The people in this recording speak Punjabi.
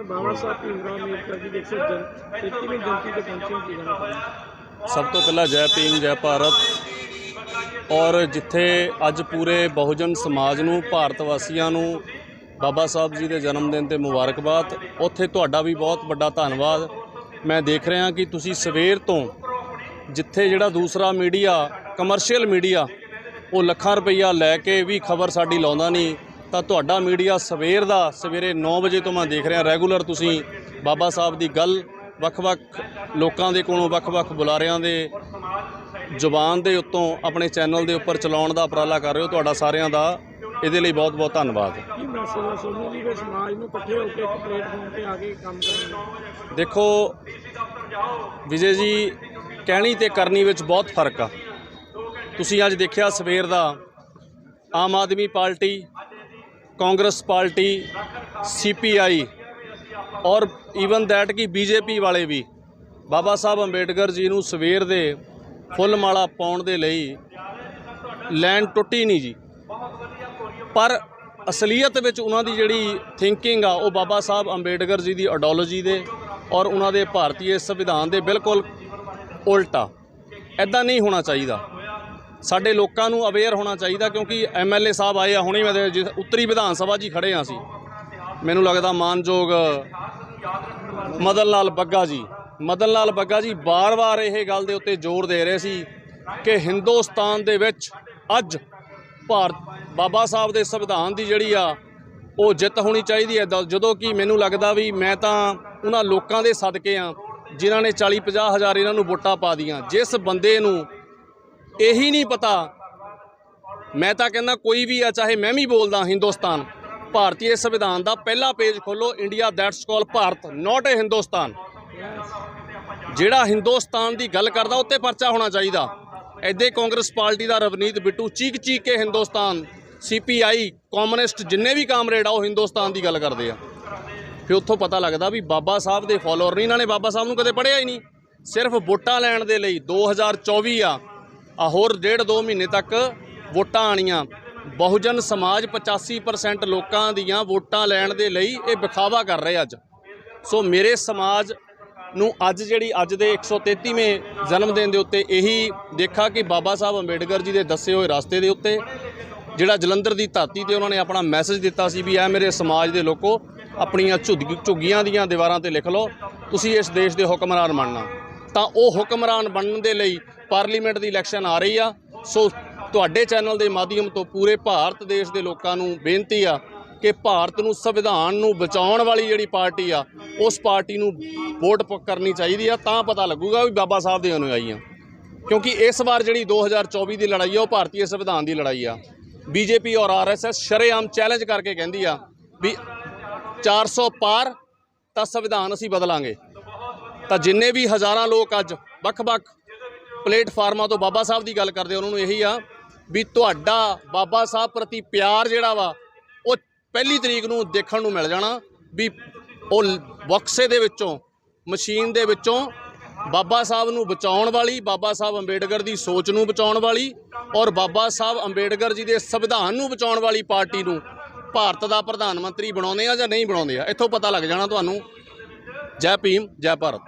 ਡਾਕਟਰ ਬਾਬਾ ਸਾਹਿਬ ਭੀਮਰਾਓ ਅੰਬੇਡਕਰ ਜੀ ਦੇ 133ਵੀਂ ਜਯੰਤੀ ਤੇ ਪਹੁੰਚੇ ਕੀ ਕਹਿਣਾ ਚਾਹੁੰਦੇ ਸਭ ਤੋਂ ਪਹਿਲਾਂ ਜੈ ਭੀਮ, ਜੈ ਭਾਰਤ। ਔਰ ਜਿੱਥੇ ਅੱਜ ਪੂਰੇ ਬਹੁਜਨ ਸਮਾਜ ਨੂੰ, ਭਾਰਤ ਵਾਸੀਆਂ ਨੂੰ ਬਾਬਾ ਸਾਹਿਬ ਜੀ ਦੇ ਜਨਮ ਦਿਨ ਤੇ ਮੁਬਾਰਕਬਾਦ। ਉੱਥੇ ਤੁਹਾਡਾ ਵੀ ਬਹੁਤ ਵੱਡਾ ਧੰਨਵਾਦ। ਮੈਂ ਦੇਖ ਰਿਹਾ ਕਿ ਤੁਸੀਂ ਸਵੇਰ ਤੋਂ ਜਿੱਥੇ ਜਿਹੜਾ ਦੂਸਰਾ ਮੀਡੀਆ ਕਮਰਸ਼ੀਅਲ ਮੀਡੀਆ, ਉਹ ਲੱਖਾਂ ਰੁਪਈਆ ਲੈ ਕੇ ਵੀ ਖਬਰ ਸਾਡੀ ਲਾਉਂਦਾ ਨਹੀਂ। ਤਾਂ ਤੁਹਾਡਾ ਮੀਡੀਆ ਸਵੇਰ ਦਾ ਸਵੇਰੇ 9 ਵਜੇ ਤੋਂ ਮੈਂ ਦੇਖ ਰਿਹਾ ਰੈਗੂਲਰ ਤੁਸੀਂ ਬਾਬਾ ਸਾਹਿਬ ਦੀ ਗੱਲ ਵੱਖ-ਵੱਖ ਲੋਕਾਂ ਦੇ ਕੋਲੋਂ ਵੱਖ-ਵੱਖ ਬੁਲਾਰਿਆਂ ਦੇ ਜ਼ੁਬਾਨ ਦੇ ਉੱਤੋਂ ਆਪਣੇ ਚੈਨਲ ਦੇ ਉੱਪਰ ਚਲਾਉਣ ਦਾ ਉਪਰਾਲਾ ਕਰ ਰਹੇ ਹੋ ਤੁਹਾਡਾ ਸਾਰਿਆਂ ਦਾ ਇਹਦੇ ਲਈ ਬਹੁਤ-ਬਹੁਤ ਧੰਨਵਾਦ। ਕੀ ਮੈਸੇਜ ਹੈ ਸੋਨੂ ਜੀ ਦੇ ਸਮਾਜ ਨੂੰ ਇਕੱਠੇ ਹੋ ਕੇ ਇੱਕ ਪਲੇਟਫਾਰਮ ਤੇ ਆ ਕੇ ਕੰਮ ਕਰਨ ਦਾ? ਦੇਖੋ ਵਿਜੇ ਜੀ ਕਹਿਣੀ ਤੇ ਕਰਨੀ ਵਿੱਚ ਬਹੁਤ ਫ਼ਰਕ ਆ। ਤੁਸੀਂ ਅੱਜ ਦੇਖਿਆ ਸਵੇਰ ਦਾ Aam Aadmi party Congress party CPI ਔਰ ਈਵਨ ਦੈਟ ਕਿ ਬੀਜੇਪੀ ਵਾਲੇ ਵੀ, ਬਾਬਾ ਸਾਹਿਬ ਅੰਬੇਡਕਰ ਜੀ ਨੂੰ ਸਵੇਰ ਦੇ ਫੁੱਲ ਮਾਲਾ ਪਾਉਣ ਦੇ ਲਈ ਲੈਣ ਟੁੱਟੀ ਨਹੀਂ ਜੀ। ਪਰ ਅਸਲੀਅਤ ਵਿੱਚ ਉਹਨਾਂ ਦੀ ਜਿਹੜੀ ਥਿੰਕਿੰਗ ਆ, ਉਹ ਬਾਬਾ ਸਾਹਿਬ ਅੰਬੇਡਕਰ ਜੀ ਦੀ ਆਈਡੀਓਲੋਜੀ ਦੇ ਔਰ ਉਹਨਾਂ ਦੇ ਭਾਰਤੀ ਸੰਵਿਧਾਨ ਦੇ ਬਿਲਕੁਲ ਉਲਟਾ। ਐਦਾਂ ਨਹੀਂ ਹੋਣਾ ਚਾਹੀਦਾ। ਸਾਡੇ ਲੋਕਾਂ ਨੂੰ ਅਵੇਅਰ ਹੋਣਾ ਚਾਹੀਦਾ ਕਿਉਂਕਿ ਐਮਐਲਏ ਸਾਹਿਬ ਆਏ ਆ, ਹੁਣੇ ਮੈਂ ਜਿਸ- ਉੱਤਰੀ ਵਿਧਾਨ ਸਭਾ ਜੀ ਹੀ ਖੜੇ ਆ ਸੀ ਮੈਨੂੰ ਲੱਗਦਾ ਮਾਨਯੋਗ ਮਦਨ ਲਾਲ ਬੱਗਾ ਜੀ। ਮਦਨ ਲਾਲ ਬੱਗਾ ਜੀ ਬਾਰ-ਬਾਰ ਇਹ ਗੱਲ ਦੇ ਉੱਤੇ ਜ਼ੋਰ ਦੇ ਰਹੇ ਸੀ ਕਿ ਹਿੰਦੁਸਤਾਨ ਦੇ ਵਿੱਚ ਅੱਜ ਭਾਰਤ ਬਾਬਾ ਸਾਹਿਬ ਦੇ ਸੰਵਿਧਾਨ ਦੀ ਜਿਹੜੀ ਆ, ਉਹ ਜਿੱਤ ਹੋਣੀ ਚਾਹੀਦੀ ਹੈ। ਦ- ਜਦੋਂ ਕਿ ਮੈਨੂੰ ਲੱਗਦਾ ਵੀ ਮੈਂ ਤਾਂ ਉਹਨਾਂ ਲੋਕਾਂ ਦੇ ਸਦਕੇ ਆ ਜਿਨ੍ਹਾਂ ਨੇ 40 50 ਹਜ਼ਾਰ ਇਹਨਾਂ ਨੂੰ ਵੋਟਾਂ ਪਾ ਦੀਆਂ। ਜਿਸ ਬੰਦੇ ਨੂੰ ਇਹੀ ਨਹੀਂ ਪਤਾ। ਮੈਂ ਤਾਂ ਕਹਿੰਦਾ ਕੋਈ ਵੀ ਆ, ਚਾਹੇ ਮੈਂ ਵੀ ਬੋਲਦਾ ਹਿੰਦੁਸਤਾਨ, ਭਾਰਤੀ ਸੰਵਿਧਾਨ ਦਾ ਪਹਿਲਾ ਪੇਜ ਖੋਲੋ India that's call Bharat not a Hindustan ਜਿਹੜਾ ਹਿੰਦੁਸਤਾਨ ਦੀ ਗੱਲ ਕਰਦਾ, ਉੱਤੇ ਪਰਚਾ ਹੋਣਾ ਚਾਹੀਦਾ। ਐਦੇ ਕਾਂਗਰਸ ਪਾਰਟੀ ਦਾ ਰਵਨੀਤ ਬਿੱਟੂ ਚੀਕ ਚੀਕ ਕੇ ਹਿੰਦੁਸਤਾਨ ਸੀਪੀਆਈ ਕਮਿਊਨਿਸਟ ਜਿੰਨੇ ਵੀ ਕਾਮਰੇਡ ਆ, ਉਹ ਹਿੰਦੁਸਤਾਨ ਦੀ ਗੱਲ ਕਰਦੇ ਆ। ਫਿਰ ਉੱਥੋਂ ਪਤਾ ਲੱਗਦਾ ਵੀ ਬਾਬਾ ਸਾਹਿਬ ਦੇ ਫਾਲੋਅਰ ਨਹੀਂ। ਇਹਨਾਂ ਨੇ ਬਾਬਾ ਸਾਹਿਬ ਨੂੰ ਕਦੇ ਪੜ੍ਹਿਆ ਹੀ ਨਹੀਂ। ਸਿਰਫ ਵੋਟਾਂ ਲੈਣ ਦੇ ਲਈ 2024 ਆ ਆ ਹੋਰ ਡੇਢ ਦੋ ਮਹੀਨੇ ਤੱਕ ਵੋਟਾਂ ਆਣੀਆਂ। ਬਹੁਜਨ ਸਮਾਜ 85% ਲੋਕਾਂ ਦੀਆਂ ਵੋਟਾਂ ਲੈਣ ਦੇ ਲਈ ਇਹ ਵਿਖਾਵਾ ਕਰ ਰਹੇ ਅੱਜ। ਸੋ ਮੇਰੇ ਸਮਾਜ ਨੂੰ ਅੱਜ ਜਿਹੜੀ ਅੱਜ ਦੇ 133ਵੇਂ ਜਨਮ ਦਿਨ ਦੇ ਉੱਤੇ ਇਹੀ ਦੇਖਾ ਕਿ ਬਾਬਾ ਸਾਹਿਬ ਅੰਬੇਡਕਰ ਜੀ ਦੇ ਦੱਸੇ ਹੋਏ ਰਸਤੇ ਦੇ ਉੱਤੇ ਜਿਹੜਾ ਜਲੰਧਰ ਦੀ ਧਰਤੀ ਤੇ ਉਹਨਾਂ ਨੇ ਆਪਣਾ ਮੈਸੇਜ ਦਿੱਤਾ ਸੀ ਵੀ ਇਹ ਮੇਰੇ ਸਮਾਜ ਦੇ ਲੋਕੋ, ਆਪਣੀਆਂ ਝੁੱਗੀ, ਝੁੱਗੀਆਂ ਦੀਆਂ ਦੀਵਾਰਾਂ ਤੇ ਲਿਖ ਲਓ, ਤੁਸੀਂ ਇਸ ਦੇਸ਼ ਦੇ ਹੁਕਮਰਾਨ ਬਣਨਾ। ਤਾਂ ਉਹ ਹੁਕਮਰਾਨ ਬਣਨ ਦੇ ਲਈ ਪਾਰਲੀਮੈਂਟ ਦੀ ਇਲੈਕਸ਼ਨ ਆ ਰਹੀ ਆ। ਸੋ ਤੁਹਾਡੇ ਚੈਨਲ ਦੇ ਮਾਧਿਅਮ ਤੋਂ ਪੂਰੇ ਭਾਰਤ ਦੇਸ਼ ਦੇ ਲੋਕਾਂ ਨੂੰ ਬੇਨਤੀ ਆ ਕਿ ਭਾਰਤ ਨੂੰ ਸੰਵਿਧਾਨ ਨੂੰ ਬਚਾਉਣ ਵਾਲੀ ਜਿਹੜੀ ਪਾਰਟੀ ਆ, ਉਸ ਪਾਰਟੀ ਨੂੰ ਵੋਟ ਪ- ਕਰਨੀ ਚਾਹੀਦੀ ਆ। ਤਾਂ ਪਤਾ ਲੱਗੂਗਾ ਵੀ ਬਾਬਾ ਸਾਹਿਬ ਦੇ ਅਨੁਯਾਈ ਆ। ਕਿਉਂਕਿ ਇਸ ਵਾਰ ਜਿਹੜੀ 2024 ਦੀ ਲੜਾਈ ਆ, ਉਹ ਭਾਰਤੀ ਸੰਵਿਧਾਨ ਦੀ ਲੜਾਈ ਆ। ਬੀਜੇਪੀ ਔਰ ਆਰਐਸਐਸ ਸ਼ਰੇਆਮ ਚੈਲੰਜ ਕਰਕੇ ਕਹਿੰਦੀ ਆ ਵੀ 400 ਪਾਰ ਤਾਂ ਸੰਵਿਧਾਨ ਅਸੀਂ ਬਦਲਾਂਗੇ। ਤਾਂ ਜਿੰਨੇ ਵੀ ਹਜ਼ਾਰਾਂ ਲੋਕ ਅੱਜ ਵੱਖ-ਵੱਖ ਪਲੇਟਫਾਰਮਾਂ ਤੋਂ ਬਾਬਾ ਸਾਹਿਬ ਦੀ ਗੱਲ ਕਰਦੇ ਉਹਨਾਂ ਨੂੰ ਇਹੀ ਆ ਵੀ ਤੁਹਾਡਾ ਬਾਬਾ ਸਾਹਿਬ ਪ੍ਰਤੀ ਪਿਆਰ ਜਿਹੜਾ ਵਾ, ਉਹ ਪਹਿਲੀ ਤਰੀਕ ਨੂੰ ਦੇਖਣ ਨੂੰ ਮਿਲ ਜਾਣਾ ਵੀ ਉਹ ਬਕਸੇ ਦੇ ਵਿੱਚੋਂ, ਮਸ਼ੀਨ ਦੇ ਵਿੱਚੋਂ ਬਾਬਾ ਸਾਹਿਬ ਨੂੰ ਬਚਾਉਣ ਵਾਲੀ, ਬਾਬਾ ਸਾਹਿਬ ਅੰਬੇਡਕਰ ਦੀ ਸੋਚ ਨੂੰ ਬਚਾਉਣ ਵਾਲੀ ਔਰ ਬਾਬਾ ਸਾਹਿਬ ਅੰਬੇਡਕਰ ਜੀ ਦੇ ਸੰਵਿਧਾਨ ਨੂੰ ਬਚਾਉਣ ਵਾਲੀ ਪਾਰਟੀ ਨੂੰ ਭਾਰਤ ਦਾ ਪ੍ਰਧਾਨ ਮੰਤਰੀ ਬਣਾਉਂਦੇ ਆ ਜਾਂ ਨਹੀਂ ਬਣਾਉਂਦੇ ਆ, ਇੱਥੋਂ ਪਤਾ ਲੱਗ ਜਾਣਾ ਤੁਹਾਨੂੰ। ਜੈ ਭੀਮ, ਜੈ ਭਾਰਤ।